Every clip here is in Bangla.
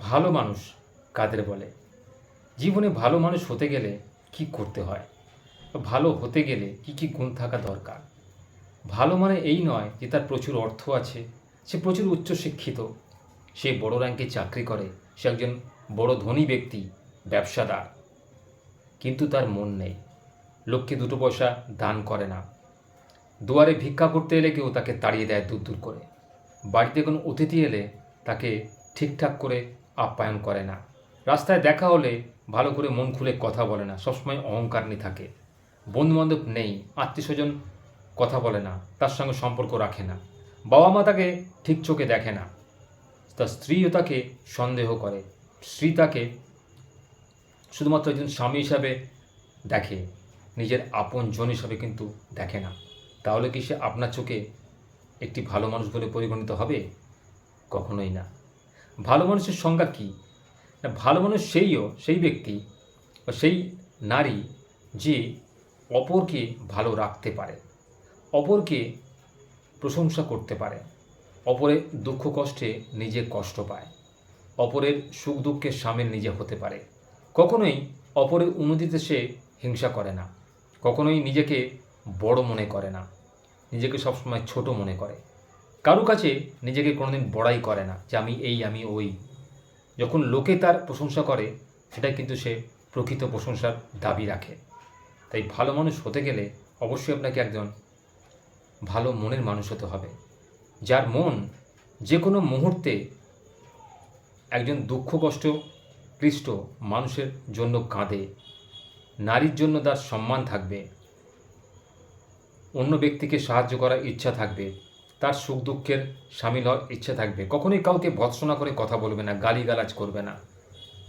ভালো মানুষ কাদের বলে? জীবনে ভালো মানুষ হতে গেলে কি করতে হয়? ভালো হতে গেলে কি কি গুণ থাকা দরকার? ভালো মানে এই নয় যে তার প্রচুর অর্থ আছে, সে প্রচুর উচ্চশিক্ষিত সে বড় র্যাঙ্কে চাকরি করে, সে একজন বড় ধনী ব্যক্তি, ব্যবসাদার। কিন্তু তার মন নেই। লোককে দুটো পয়সা দান করে না। দুয়ারে ভিক্ষা করতে এলে কেউ তাকে তাড়িয়ে দেয় দূর দূর করে। বাড়িতে কোনো অতিথি এলে তাকে ঠিকঠাক করে আপ্যায়ন করে না। রাস্তায় দেখা হলে ভালো করে মন খুলে কথা বলে না। সবসময় অহংকার নিয়ে থাকে। বন্ধুবান্ধব নেই আত্মীয় স্বজন কথা বলে না, তার সঙ্গে সম্পর্ক রাখে না। বাবা মা তাকে ঠিক চোখে দেখে না। তার স্ত্রীও তাকে সন্দেহ করে। স্ত্রী তাকে শুধুমাত্র একজন স্বামী হিসাবে দেখে, নিজের আপন জন হিসাবে কিন্তু দেখে না। তাহলে কি সে আপনার চোখে একটি ভালো মানুষ বলে পরিগণিত হবে? কখনোই না। ভালো মানুষের সংজ্ঞা কী? না, ভালো মানুষ সেইও, সেই ব্যক্তি বা সেই নারী যে অপরকে ভালো রাখতে পারে, অপরকে প্রশংসা করতে পারে, অপরের দুঃখ কষ্টে নিজে কষ্ট পায়, অপরের সুখ দুঃখের সামিল নিজে হতে পারে। কখনোই অপরের উন্নতিতে সে হিংসা করে না, কখনোই নিজেকে বড় মনে করে না, নিজেকে সবসময় ছোট মনে করে। কারও কাছে নিজেকে কোনোদিন বড়াই করে না যে আমি এই, আমি ওই। যখন লোকে তার প্রশংসা করে সেটা কিন্তু সে প্রকৃত প্রশংসার দাবি রাখে। তাই ভালো মানুষ হতে গেলে অবশ্যই আপনাকে একজন ভালো মনের মানুষ হতে হবে। যার মন যে কোনো মুহূর্তে একজন দুঃখ কষ্ট ক্লিষ্ট মানুষের জন্য কাঁদে, নারীর জন্য তার সম্মান থাকবে, অন্য ব্যক্তিকে সাহায্য করার ইচ্ছা থাকবে তার সুখ দুঃখের সামিল হওয়ার ইচ্ছা থাকবে। কখনোই কাউকে ভৎসনা করে কথা বলবে না, গালিগালাজ করবে না।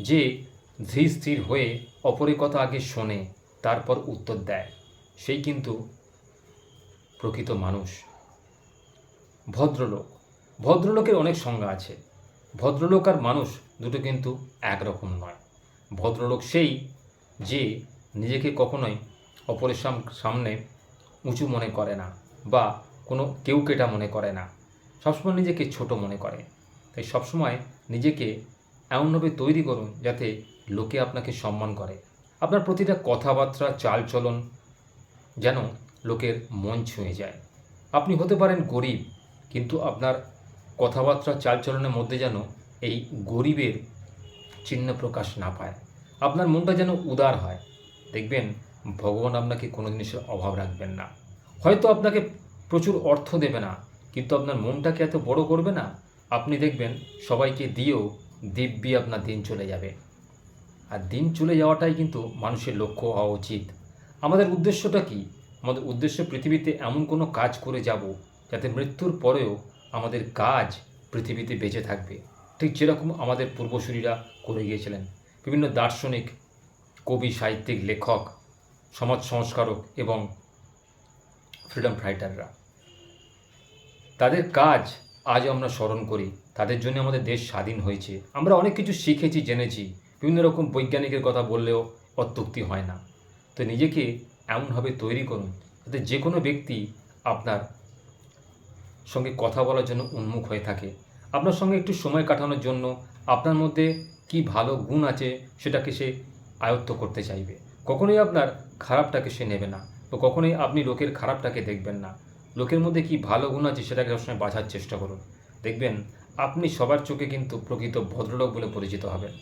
যে ধীর স্থির হয়ে অপরের কথা আগে শোনে, তারপর উত্তর দেয়। সেই কিন্তু প্রকৃত মানুষ। ভদ্রলোক। ভদ্রলোকের অনেক সংজ্ঞা আছে। ভদ্রলোক আর মানুষ দুটো কিন্তু একরকম নয়। ভদ্রলোক সেই যে নিজেকে কখনোই অপরের সাম- সামনে উঁচু মনে করে না বা কোনো কেউ কেটা মনে করে না। সবসময় নিজেকে ছোট মনে করে। তাই সবসময় নিজেকে এমনভাবে তৈরি করুন যাতে লোকে আপনাকে সম্মান করে। আপনার প্রতিটা কথাবার্তা, চালচলন যেন লোকের মন ছুঁয়ে যায়। আপনি হতে পারেন গরিব, কিন্তু আপনার কথাবার্তা, চালচলনের মধ্যে যেন এই গরিবের চিহ্ন প্রকাশ না পায়। আপনার মনটা যেন উদার হয়। দেখবেন, ভগবান আপনাকে কোনো জিনিসের অভাব রাখবেন না। হয়তো আপনাকে প্রচুর অর্থ দেবে না, কিন্তু আপনার মনটাকে এত বড় করবে না, আপনি দেখবেন সবাইকে দিয়েও দিব্যি আপনার দিন চলে যাবে। আর দিন চলে যাওয়াটাই কিন্তু মানুষের লক্ষ্য হওয়া উচিত। আমাদের উদ্দেশ্যটা কি? আমাদের উদ্দেশ্য পৃথিবীতে এমন কোনো কাজ করে যাব যাতে মৃত্যুর পরেও আমাদের কাজ পৃথিবীতে বেঁচে থাকবে। ঠিক যেরকম আমাদের পূর্বসূরীরা করে গিয়েছিলেন। বিভিন্ন দার্শনিক, কবি, সাহিত্যিক, লেখক, সমাজ সংস্কারক এবং ফ্রিডম ফাইটাররা। তাদের কাজ আজ আমরা স্মরণ করি। তাদের জন্য আমাদের দেশ স্বাধীন হয়েছে। আমরা অনেক কিছু শিখেছি, জেনেছি। বিভিন্ন রকম বৈজ্ঞানিকের কথা বললেও অত্যুক্তি হয় না। তো নিজেকে এমনভাবে তৈরি করুন যাতে যে কোনো ব্যক্তি আপনার সঙ্গে কথা বলার জন্য উন্মুখ হয়ে থাকে। আপনার সঙ্গে একটু সময় কাটানোর জন্য আপনার মধ্যে কি ভালো গুণ আছে সেটাকে সে আয়ত্ত করতে চাইবে। কখনোই আপনার খারাপটাকে সে নেবে না। তো কখনোই আপনি লোকের খারাপটাকে দেখবেন না। লোকের মধ্যে কি ভালো গুণ আছে সেটাকে সবসময় বাঁচার চেষ্টা করুন। দেখবেন, আপনি সবার চোখে কিন্তু প্রকৃত ভদ্রলোক বলে পরিচিত হবেন।